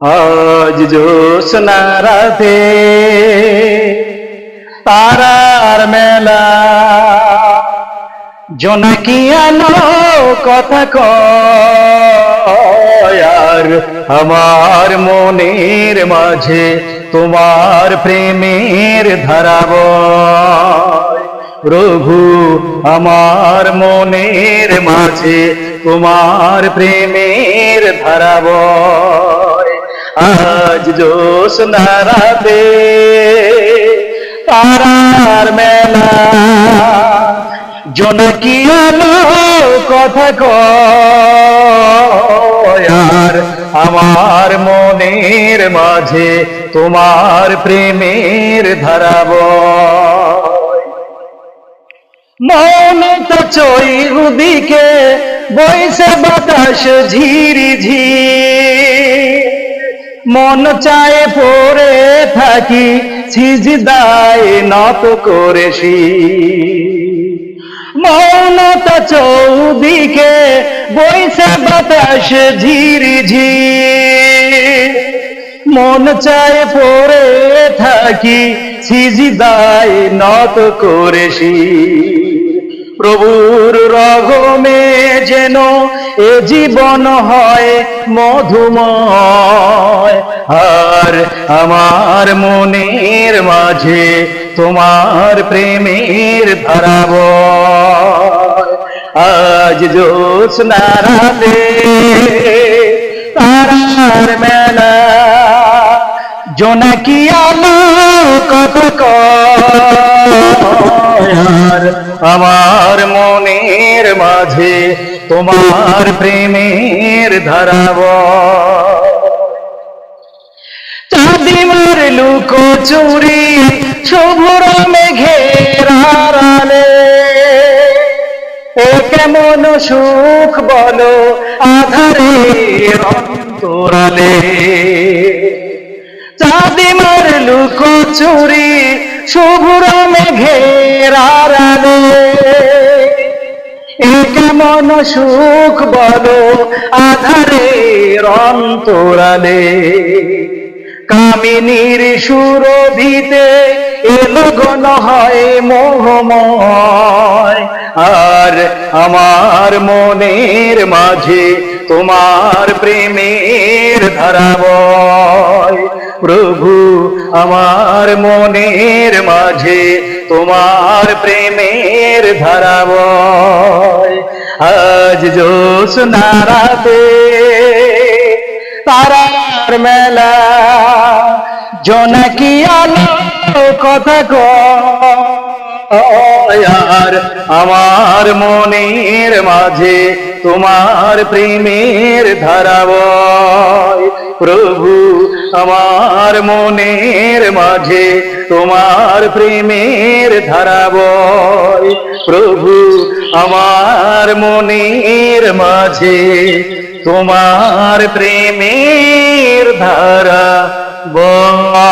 আজ জোসনা রাতে তারার মেলা। জোনাকি আলো কথা কয়, আর আমার মনের মাঝে তোমার প্রেমের ধারাব প্রভু, আমার মনের মাঝে তোমার প্রেমের ধারাব আজ জোসনা রাতে তারার মেলা। জনকি আলো কথা কয়, আর আমার মনের মাঝে তোমার প্রেমের ধারাব মনে তো চৈদিকে বইসে বাতাস ঝিরি ঝির মন চায় পড়ে থাকি, সিজদায় নত করেছি। মৌনতা চৌদিকে বইসে বাতাস ঝিরি ঝির। মন চায় পড়ে থাকি, সিজদায় নত করেছি। প্রভুর রঘমে যেন এ জীবন হয় মধুময়। আর আমার মনের মাঝে তোমার প্রেমের ধারাব আজ জোৎস্না রাতে তারার মেলা জোনাকি আলো কত আমার মনের মাঝে তোমার প্রেমের ধারাব চাঁদিমার লুকো চুরি শুভ্র মেঘের আড়ালে। ও কেমন সুখ বলো, আধারে অন্তরালে। চাঁদিমার লুকো চুরি শুভ্র মেঘের আড়ালে। কেমন সুখ বলো আধারে অন্তরালে। কামিনীর সুরভিতে এলো গণ হয় মোহময়। আর আমার মনের মাঝে তোমার প্রেমের ধারাবয়। প্রভু, আমার মনের মাঝে তোমার প্রেমের ধারাবয়। আজ জোৎস্না রাতে তারার মেলা, জোনাকি আলো কথা কয়। আমার মনের মাঝে তোমার প্রেমের ধারাবয়, প্রভু, আমার মনের মাঝে তোমার প্রেমের ধারাবয়, প্রভু, আমার মনের মাঝে তোমার প্রেমের ধারা বয়